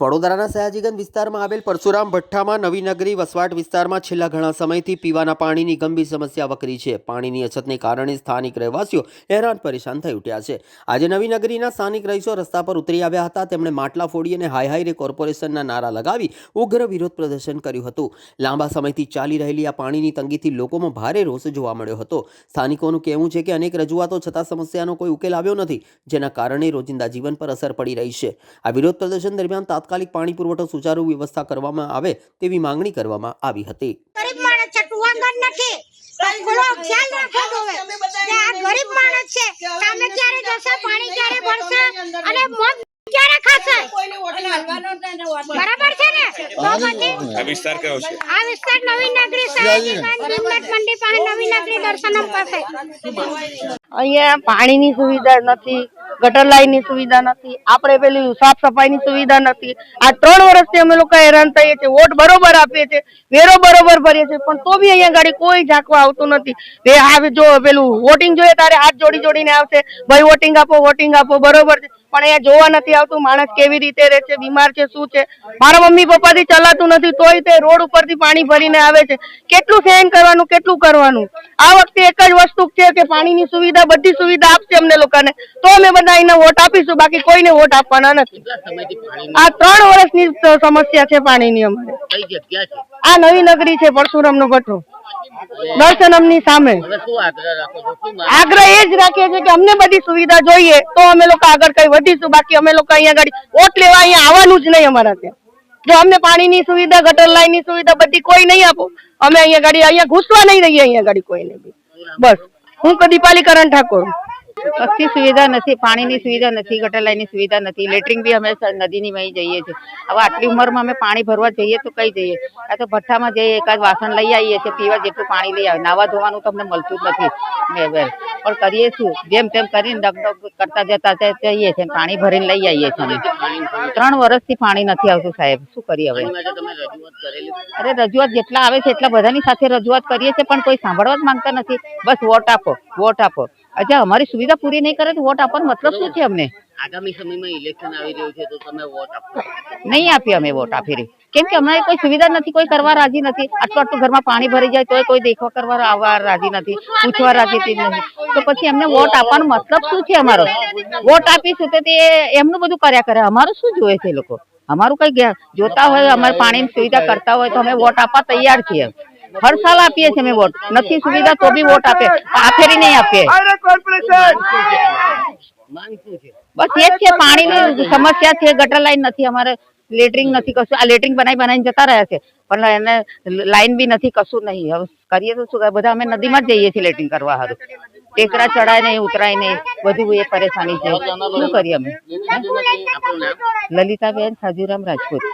વડોદરાના સયાજીગંજ વિસ્તારમાં આવેલ પરશુરામ ભઠ્ઠામાં નવી નગરી વસવાટ વિસ્તારમાં છેલ્લા ઘણા સમયથી પીવાના પાણીની ગંભીર સમસ્યા વકરી છે. પાણીની અછતને કારણે સ્થાનિક રહેવાસીઓ હેરાન પરેશાન થઈ ઉઠ્યા છે. આજે નવી નગરીના સ્થાનિક રહીશો રસ્તા પર ઉતરી આવ્યા હતા. તેમણે માટલા ફોડી અને હાઈ હાઈ રે કોર્પોરેશનના નારા લગાવી ઉગ્ર વિરોધ પ્રદર્શન કર્યું હતું. લાંબા સમયથી ચાલી રહેલી આ પાણીની તંગીથી લોકોમાં ભારે રોષ જોવા મળ્યો હતો. સ્થાનિકોનું કહેવું છે કે અનેક રજૂઆતો છતાં સમસ્યાનો કોઈ ઉકેલ આવ્યો નથી, જેના કારણે રોજિંદા જીવન પર અસર પડી રહી છે. આ વિરોધ પ્રદર્શન દરમિયાન તાત્કાલિક પાણી પુરવઠો સુચારુ વ્યવસ્થા કરવામાં આવે તેવી માંગણી કરવામાં આવી હતી. ગરીબ માણસ છે ટુવાંગર નથી. તો ખ્યાલ રાખો જોવે આ ગરીબ માણસ છે સામે ક્યારે જશે પાણી ક્યારે ભરશે અને મગ ક્યારે ખાશે? બરાબર છે ને? તો પછી આ વિસ્તાર કયો છે? આ વિસ્તાર નવી નગરી સયાજીગંજ મંડી પાસે નવી નગરી દર્શનમ પાસે અહીંયા પાણીની સુવિધા નથી. ગટર લાઈનની સુવિધા નથી, આપણે પેલી સાફ સફાઈની સુવિધા નથી. આ ત્રણ વર્ષથી અમે લોકો હેરાન થઈએ છીએ, વોટ બરોબર આપીએ છીએ, વેરો બરોબર ભરીએ છીએ, પણ તો બી અહીંયા ગાડી કોઈ ઝાંકવા આવતું નથી. બે જો પેલું વોટિંગ જોઈએ, તારે હાથ જોડી જોડીને આવશે, ભાઈ વોટિંગ આપો વોટિંગ આપો, બરોબર છે. પણ અહીંયા જોવા નથી આવતું માણસ કેવી રીતે રહે છે બીમાર છે શું છે. મારા મમ્મી પપ્પાથી ચલાતું નથી તોય તે રોડ ઉપરથી પાણી ભરીને આવે છે. કેટલું સહન કરવાનું કેટલું કરવાનું? આ વખતે એક જ વસ્તુ છે કે પાણીની સુવિધા બધી સુવિધા આપશે અમને લોકોને. તો અમે બધા એને વોટ આપીશું બાકી કોઈને વોટ આપવાના નથી. આ ત્રણ વર્ષની સમસ્યા છે પાણીની અમારે. આ નવી નગરી છે પરશુરામ નો ભઠ્ઠો દર્શનમની સામે. આગ્રહ એ જ રાખીએ છીએ કે અમને બધી સુવિધા જોઈએ તો અમે લોકો આગળ કઈ વધીશું. બાકી અમે લોકો અહીંયા આગળ ઓટ લેવા અહીંયા આવવાનું જ નહીં અમારા ત્યાં. જો અમને પાણીની સુવિધા ગટર લાઈનની સુવિધા બધી કોઈ નહીં આપો. અમે અહીંયા ગાડી અહીંયા ઘૂસવા નહીં રહીએ અહીંયા ગાડી કોઈને બી. બસ. હું દીપાલી કરણ ઠાકોર. કશી સુવિધા નથી, પાણીની સુવિધા નથી, ગટર સુવિધા નથી લેટરિંગ બી અમે નદીની વહી જઈએ છીએ. હવે આટલી ઉંમરમાં અમે પાણી ભરવા જઈએ તો કઈ જઈએ? આ તો ભઠ્ઠામાં જઈએ, એકાદ વાસણ લઈ આવીએ છીએ, પીવા જેટલું પાણી લઈ આવે. નાવા ધોવાનું તો અમને મળતું જ નથી. પણ કરીએ શું? જેમ તેમ કરીને ડગડગ કરતા જતા જઈએ છીએ, પાણી ભરીને લઈ આવીએ છીએ ત્રણ વર્ષથી પાણી નથી આવતું સાહેબ. શું કરીએ હવે? અરે રજૂઆત જેટલા આવે છે એટલા બધાની સાથે રજૂઆત કરીએ છીએ, પણ કોઈ સાંભળવા જ માંગતા નથી. બસ વોટ આપો વોટ આપો. અચ્છા અમારી સુવિધા પૂરી નહીં કરે તો વોટ આપવાનો મતલબ શું છે અમને? આગામી સમયમાં ઇલેક્શન આવી રહ્યું છે તો તમે વોટ આપો. નહીં આપી અમે વોટ આપી રહી. કેમ કે અમારે કોઈ સુવિધા નથી કોઈ કરવા રાજી નથી. આટલું આટલું ઘરમાં પાણી ભરી જાય તોય કોઈ દેખવા કરવા આવવા રાજી નથી પૂછવા રાજી નથી તો પછી એમને વોટ આપવાનો મતલબ શું છે અમારો? વોટ આપીશું તો તે એમનું બધું કર્યા કરે. અમારું શું જોઈએ છે લોકો? અમારું કઈ જોતા હોય અમારે પાણીની સુવિધા કરતા હોય તો અમે વોટ આપવા તૈયાર છીએ. હર સાલ આપીએ છીએ અમે વોટ. નથી સુવિધા તો બી વોટ આપે. આ ફેરી નહીં આપીએ માંગ શું છે બસ એ જ છે પાણીની સમસ્યા છે ગટર લાઈન નથી અમારે લેટરિંગ નથી કશું. આ લેટરિંગ બનાવી બનાવીને જતા રહ્યા છે. પણ એને લાઈન બી નથી કશું નહીં. હવે કરીએ તો શું બધા અમે નદીમાં જ જઈએ છીએ લેટરિંગ કરવા હારું. ટેકરા ચડાય નહીં ઉતરાય નહીં. બધું એ પરેશાની છે. શું કરીએ અમે? લલિતાબેન સાજુરામ રાજપૂત.